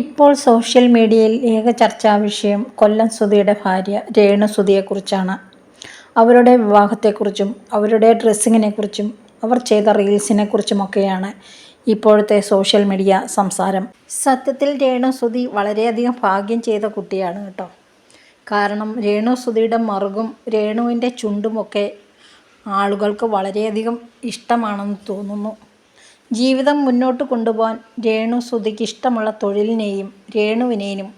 ഇപ്പോൾ സോഷ്യൽ മീഡിയയിൽ ഏക ചർച്ചാ വിഷയം കൊല്ലം സുധിയുടെ ഭാര്യ രേണു സുധിയെക്കുറിച്ചാണ്. അവരുടെ വിവാഹത്തെക്കുറിച്ചും അവരുടെ ഡ്രസ്സിങ്ങിനെക്കുറിച്ചും അവർ ചെയ്ത റീൽസിനെക്കുറിച്ചുമൊക്കെയാണ് ഇപ്പോഴത്തെ സോഷ്യൽ മീഡിയ സംസാരം. സത്യത്തിൽ രേണു സുധി വളരെയധികം ഭാഗ്യം ചെയ്ത കുട്ടിയാണ് കേട്ടോ. കാരണം രേണു സുധിയുടെ മറുകും രേണുവിന്റെ ചുണ്ടുമൊക്കെ ആളുകൾക്ക് വളരെയധികം ഇഷ്ടമാണെന്ന് തോന്നുന്നു. ജീവിതം മുന്നോട്ട് കൊണ്ടുപോകാൻ രേണു സുധിക്ക് ഇഷ്ടമുള്ള തൊഴിലിനെയും രേണുവിനെയും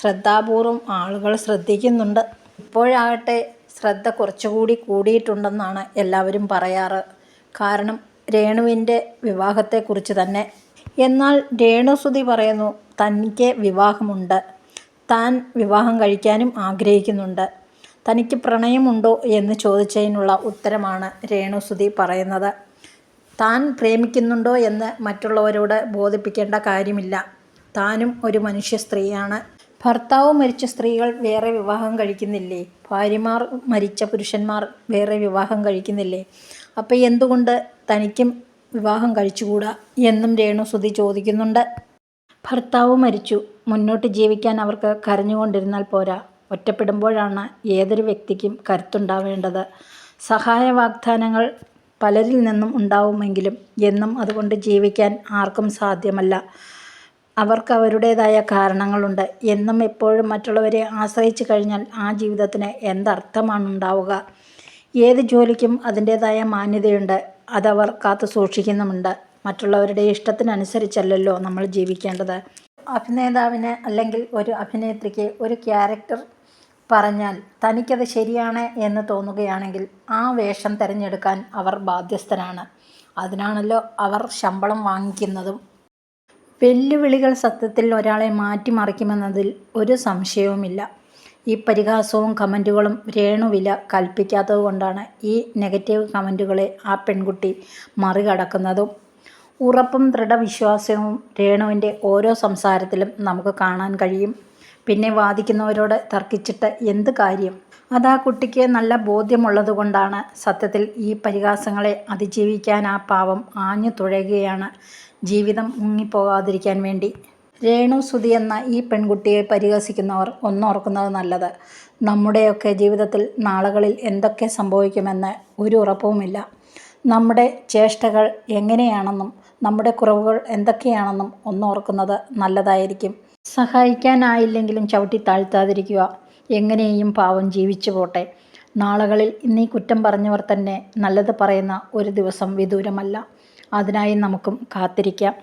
ശ്രദ്ധാപൂർവം ആളുകൾ ശ്രദ്ധിക്കുന്നുണ്ട്. ഇപ്പോഴാകട്ടെ ശ്രദ്ധ കുറച്ചുകൂടി കൂടിയിട്ടുണ്ടെന്നാണ് എല്ലാവരും പറയാറ്. കാരണം രേണുവിന്റെ വിവാഹത്തെക്കുറിച്ച് തന്നെ. എന്നാൽ രേണു സുധി പറയുന്നു തനിക്ക് വിവാഹമുണ്ട്. താൻ വിവാഹം കഴിക്കാനും ആഗ്രഹിക്കുന്നുണ്ട്. തനിക്ക് പ്രണയമുണ്ടോ? എന്ന് ചോദിച്ചതിനുള്ള ഉത്തരമാണ് രേണു സുധി പറയുന്നത്. താൻ പ്രേമിക്കുന്നുണ്ടോ എന്ന് മറ്റുള്ളവരോട് ബോധിപ്പിക്കേണ്ട കാര്യമില്ല. താനും ഒരു മനുഷ്യ സ്ത്രീയാണ്. ഭർത്താവ് മരിച്ച സ്ത്രീകൾ വേറെ വിവാഹം കഴിക്കുന്നില്ലേ? ഭാര്യമാർ മരിച്ച പുരുഷന്മാർ വേറെ വിവാഹം കഴിക്കുന്നില്ലേ? അപ്പോൾ എന്തുകൊണ്ട് തനിക്കും വിവാഹം കഴിച്ചുകൂടാ എന്നും രേണു സുധി ചോദിക്കുന്നുണ്ട്. ഭർത്താവ് മരിച്ചു. മുന്നോട്ട് ജീവിക്കാൻ അവർക്ക് കരഞ്ഞുകൊണ്ടിരുന്നാൽ പോരാ. ഒറ്റപ്പെടുമ്പോഴാണ് ഏതൊരു വ്യക്തിക്കും കരുത്തുണ്ടാവേണ്ടത്. സഹായ വാഗ്ദാനങ്ങൾ പലരിൽ നിന്നും ഉണ്ടാവുമെങ്കിലും എന്നും അതുകൊണ്ട് ജീവിക്കാൻ ആർക്കും സാധ്യമല്ല. അവർക്ക് അവരുടേതായ കാരണങ്ങളുണ്ട്. എന്നും എപ്പോഴും മറ്റുള്ളവരെ ആശ്രയിച്ചു കഴിഞ്ഞാൽ ആ ജീവിതത്തിന് എന്തർത്ഥമാണുണ്ടാവുക? ഏത് ജോലിക്കും അതിന്റേതായ മാന്യതയുണ്ട്. അതവർ കാത്തു സൂക്ഷിക്കുന്നുമുണ്ട്. മറ്റുള്ളവരുടെ ഇഷ്ടത്തിനനുസരിച്ചല്ലല്ലോ നമ്മൾ ജീവിക്കേണ്ടത്. അഭിനേതാവിന് അല്ലെങ്കിൽ ഒരു അഭിനേത്രിക്ക് ഒരു ക്യാരക്ടർ പറഞ്ഞാൽ തനിക്കത് ശരിയാണ് എന്ന് തോന്നുകയാണെങ്കിൽ ആ വേഷം തിരഞ്ഞെടുക്കാൻ അവർ ബാധ്യസ്ഥരാണ്. അതിനാണല്ലോ അവർ ശമ്പളം വാങ്ങിക്കുന്നതും. വെല്ലുവിളികൾ സത്യത്തിൽ ഒരാളെ മാറ്റിമറിക്കുമെന്നതിൽ ഒരു സംശയവുമില്ല. ഈ പരിഹാസവും കമന്റുകളും രേണുവില കൽപ്പിക്കാത്തത് കൊണ്ടാണ് ഈ നെഗറ്റീവ് കമന്റുകളെ ആ പെൺകുട്ടി മറികടക്കുന്നതും. ഉറപ്പും ദൃഢവിശ്വാസവും രേണുവിന്റെ ഓരോ സംസാരത്തിലും നമുക്ക് കാണാൻ കഴിയും. പിന്നെ വാദിക്കുന്നവരോട് തർക്കിച്ചിട്ട് എന്ത് കാര്യം? അത് ആ കുട്ടിക്ക് നല്ല ബോധ്യമുള്ളത് കൊണ്ടാണ് സത്യത്തിൽ ഈ പരിഹാസങ്ങളെ അതിജീവിക്കാൻ ആ പാവം ആഞ്ഞു തുഴയുകയാണ്. ജീവിതം മുങ്ങിപ്പോകാതിരിക്കാൻ വേണ്ടി. രേണു സുതി എന്ന ഈ പെൺകുട്ടിയെ പരിഹസിക്കുന്നവർ ഒന്നോർക്കുന്നത് നല്ലത്. നമ്മുടെയൊക്കെ ജീവിതത്തിൽ നാളുകളിൽ എന്തൊക്കെ സംഭവിക്കുമെന്ന് ഒരു ഉറപ്പുമില്ല. നമ്മുടെ ചേഷ്ടകൾ എങ്ങനെയാണെന്നും നമ്മുടെ കുറവുകൾ എന്തൊക്കെയാണെന്നും ഒന്നോർക്കുന്നത് നല്ലതായിരിക്കും. സഹായിക്കാനായില്ലെങ്കിലും ചവിട്ടി താഴ്ത്താതിരിക്കുക. എങ്ങനെയും പാവം ജീവിച്ചു പോട്ടെ. നാളുകളിൽ ഇന്നീ കുറ്റം പറഞ്ഞവർ തന്നെ നല്ലത് പറയുന്ന ഒരു ദിവസം വിദൂരമല്ല. അതിനായി നമുക്കും കാത്തിരിക്കാം.